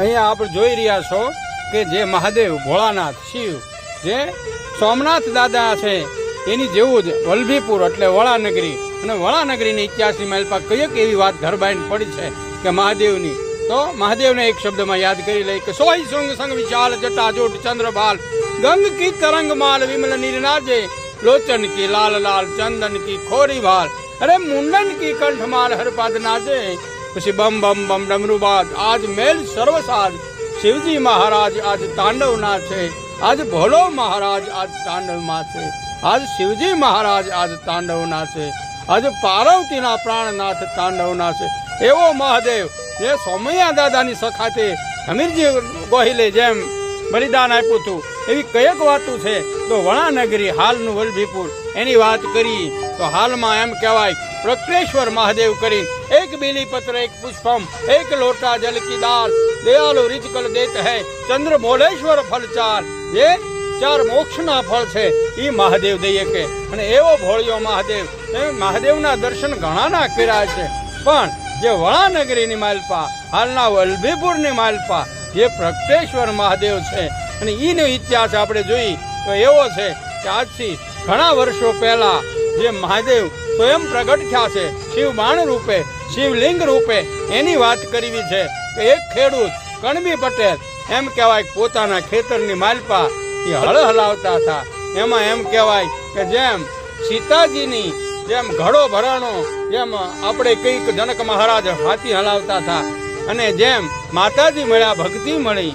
અહીંયા આપણે જોઈ રહ્યા છો કે જે મહાદેવ ભોળાનાથ શિવ, જે સોમનાથ દાદા છે, એની જેવું જ વલભીપુર એટલે વળાનગરી. અને વળાનગરીની ઇત્યાસી માઇલ પર કંઈક એવી વાત ધરબાઈન પડી છે કે મહાદેવની. તો મહાદેવને એક શબ્દમાં યાદ કરી લઈ કે સોય સુંગ સંગ વિશાલ, જટા જોટ, ચંદ્ર ગંગ કી તરંગ માલ, વિમલ નિરનાજે, લોચન કી લાલ લાલ, ચંદન કી ખોરી ભાલ અરે મુંડન કી કંઠ માલ, હરપાદ નાજે પછી બમ બમ બમ ડમરુબાદ આજ મેલ સર્વસાજ શિવજી મહારાજ આજ તાંડવના છે. આજ ભોલો મહારાજ આજ તાંડવમાં છે. આજ શિવજી મહારાજ આજ તાંડવના છે. આજ પાર્વતીના પ્રાણનાથ તાંડવના છે. એવો મહાદેવ. જે સોમૈયા દાદાની સખાતે હમીરજી ગોહિલે જેમ બલિદાન આપ્યું હતું. એવી કયક વાતું છે. તો વણાનગરી હાલનું વલભીપુર. એની વાત કરી. તો હાલમાં એમ કહેવાય પ્રકટેશ્વર મહાદેવ કરીને એક બીલીપત્ર, એક પુષ્પમ, એક લોટા જલ કી દાલ દયાલુ રીચકલ દેત હૈ ચંદ્ર મોલેશ્વર ફળ ચાર. જે ચાર મોક્ષના ફળ છે એ મહાદેવ દઈએ કે. અને એવો ભોળિયો મહાદેવ એ મહાદેવના દર્શન ઘણાના કર્યા છે. પણ જે વણાનગરીની માલપા, હાલના વલ્ભીપુરની માલપા, જે પ્રકટેશ્વર મહાદેવ છે, અને એનો ઇતિહાસ આપણે જોઈ, તો એવો છે કે આજથી ઘણા વર્ષો પહેલા જે મહાદેવ સ્વયં પ્રગટ થયા છે. શિવ બાણ રૂપે શિવલિંગ રૂપે એની વાત કરવી છે કે એક ખેડૂત કણબી પટેલ એમ કહેવાય પોતાના ખેતરની માલપા એ હળ હલાવતા હતા. એમાં એમ કહેવાય કે જેમ સીતાજીની જેમ ઘડો ભરાણો, જેમ આપણે કંઈક જનક મહારાજ હાથી હલાવતા હતા અને જેમ માતાજી મળ્યા, ભક્તિ મળી,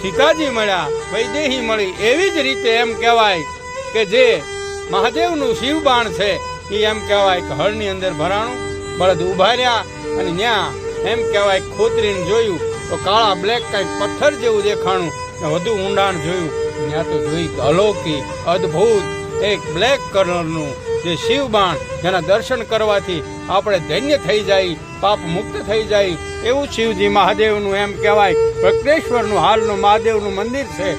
સીતાજી મળ્યા, વૈદેહી મળી, એવી જ રીતે એમ કહેવાય કે જે મહાદેવનું શિવબાણ છે. એ એમ કહેવાય કે હળની અંદર ભરાણું, બળદ ઊભા રહ્યા અને ત્યાં એમ કહેવાય ખોતરીને જોયું તો કાળા બ્લેક કાંઈક પથ્થર જેવું દેખાણું ને વધુ ઊંડાણ જોયું. ત્યાં તો જોઈ અલૌકિક, અદ્ભુત, એક બ્લેક કલરનું જે શિવબાણ જેના દર્શન કરવાથી આપણે ધન્ય થઈ જાય, પાપ મુક્ત થઈ જાય એવું શિવજી મહાદેવનું એમ કહેવાય. પ્રકટેશ્વરનું હાલનું મહાદેવનું મંદિર છે.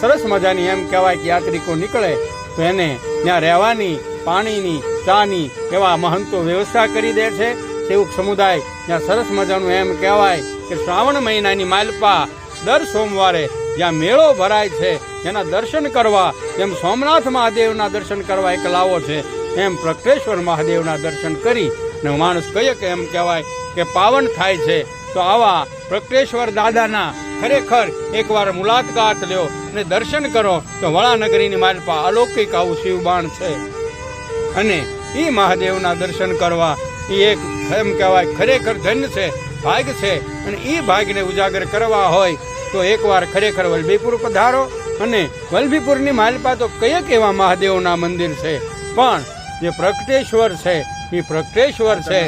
સરસ મજાની એમ કહેવાય કે યાત્રિકો નીકળે તો એને ત્યાં રહેવાની પાણીની, ચાની એવા મહંતો વ્યવસ્થા કરી દે છે. સેવક સમુદાય ત્યાં સરસ મજાનું એમ કહેવાય કે શ્રાવણ મહિનાની માલપા દર સોમવારે જ્યાં મેળો ભરાય છે જેના દર્શન કરવા, જેમ સોમનાથ મહાદેવના દર્શન કરવા એક લાવો છે, એમ પ્રકટેશ્વર મહાદેવના દર્શન કરી, ને માણસ કહીએ કે એમ કહેવાય કે પાવન થાય છે. તો આવા પ્રકટેશ્વર દાદાના ખરેખર એકવાર મુલાકાત લ્યો અને દર્શન કરો તો વળાનગરીની માલપા અલૌકિક આવું શિવબાણ છે. અને એ મહાદેવના દર્શન કરવા એ એક એમ કહેવાય ખરેખર ધન્ય છે, ભાગ છે અને એ ભાગને ઉજાગર કરવા હોય તો એકવાર ખરેખર વલભીપુર પધારો અને વલભીપુરની માલપા તો કયેક એવા મહાદેવના મંદિર છે. પણ જે પ્રગટેશ્વર છે એ પ્રગટેશ્વર છે.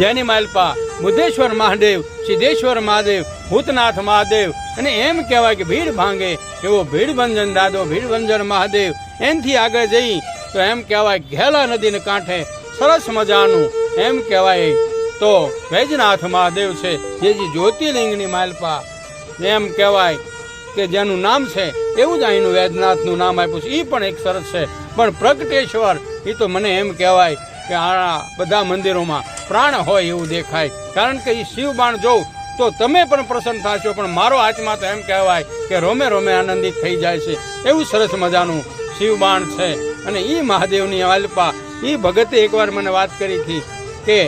જેની માલપા બુદ્ધેશ્વર મહાદેવ, સિદ્ધેશ્વર મહાદેવ, ભૂતનાથ મહાદેવ અને એમ કહેવાય કે ભીડ ભાંગે એવો ભીડભંજન દાદો, ભીડભંજન મહાદેવ. એનથી આગળ જઈ તો એમ કહેવાય ઘેલા નદીને કાંઠે સરસ મજાનું એમ કહેવાય તો વૈજનાથ મહાદેવ છે, જે જ્યોતિર્લિંગની માલપા. એમ કહેવાય કે જેનું નામ છે, એવું જ અહીંનું વૈજનાથનું નામ આપ્યું છે. એ પણ એક સરસ છે. પણ પ્રગટેશ્વર એ તો મને એમ કહેવાય કે આ બધા મંદિરોમાં પ્રાણ હોય એવું દેખાય. કારણ કે એ શિવબાણ જોઉં તો તમે પણ પ્રસન્ન થશો, પણ મારો આત્મા તો એમ કહેવાય કે રોમે રોમે આનંદિત થઈ જાય છે. એવું સરસ મજાનું શિવબાણ છે. અને એ મહાદેવની અલ્પા એ ભગતે એકવાર મને વાત કરી હતી કે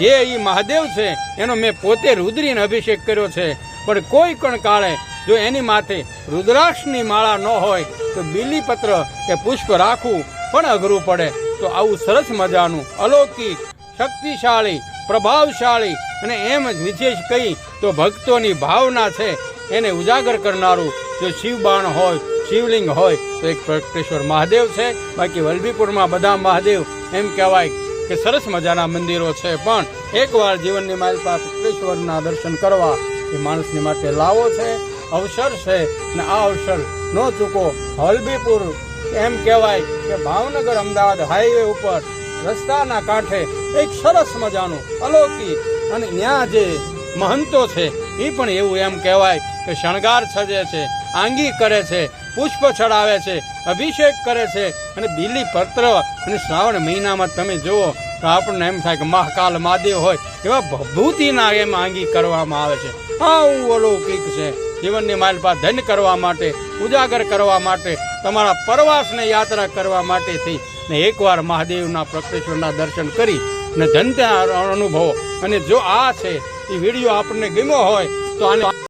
જે એ મહાદેવ છે, એનો મેં પોતે રુદ્રીને અભિષેક કર્યો છે. પણ કોઈ પણ કાળે જો એની માથે રુદ્રાક્ષની માળા ન હોય, તો બીલીપત્ર કે પુષ્પ રાખવું પણ અઘરું પડે. તો આવું સરસ મજાનું અલૌકિક, શક્તિશાળી, પ્રભાવશાળી અને એમ જ વિશેષ કહી તો ભક્તોની ભાવના છે એને ઉજાગર કરનારું જો શિવબાણ હોય, શિવલિંગ હોય, તો એક પ્રકટેશ્વર મહાદેવ છે, બાકી વલભીપુરમાં બધા મહાદેવ એમ કહેવાય કે સરસ મજાના મંદિરો છે. પણ એકવાર જીવનની મારી પાસે પ્રગટેશ્વરના દર્શન કરવા એ માણસની માટે લાવો છે, અવસર છે ને આ અવસર ન ચૂકો. વલભીપુર એમ કહેવાય કે ભાવનગર અમદાવાદ હાઈવે ઉપર રસ્તાના કાંઠે એક સરસ મજાનું અલૌકિક અને ત્યાં જે મહંતો છે એ પણ એવું એમ કહેવાય કે શણગાર સજે છે, આંગી કરે છે, પુષ્પ ચડાવે છે, અભિષેક કરે છે અને બીલી પત્ર અને શ્રાવણ મહિનામાં તમે જુઓ તો આપણને એમ થાય કે મહાકાલ મહાદેવ હોય એવા ભભૂતિના એમ આંગી કરવામાં આવે છે. આવું અલૌકિક છે. જીવનની માલપા ધન કરવા માટે, ઉજાગર કરવા માટે, તમારા પ્રવાસને યાત્રા કરવા માટે થઈ ને એકવાર મહાદેવના પ્રકટેશ્વરના દર્શન કરી, ને ધનતા અનુભવો. અને જો આ છે, એ વીડિયો આપણને ગમ્યો હોય, તો આને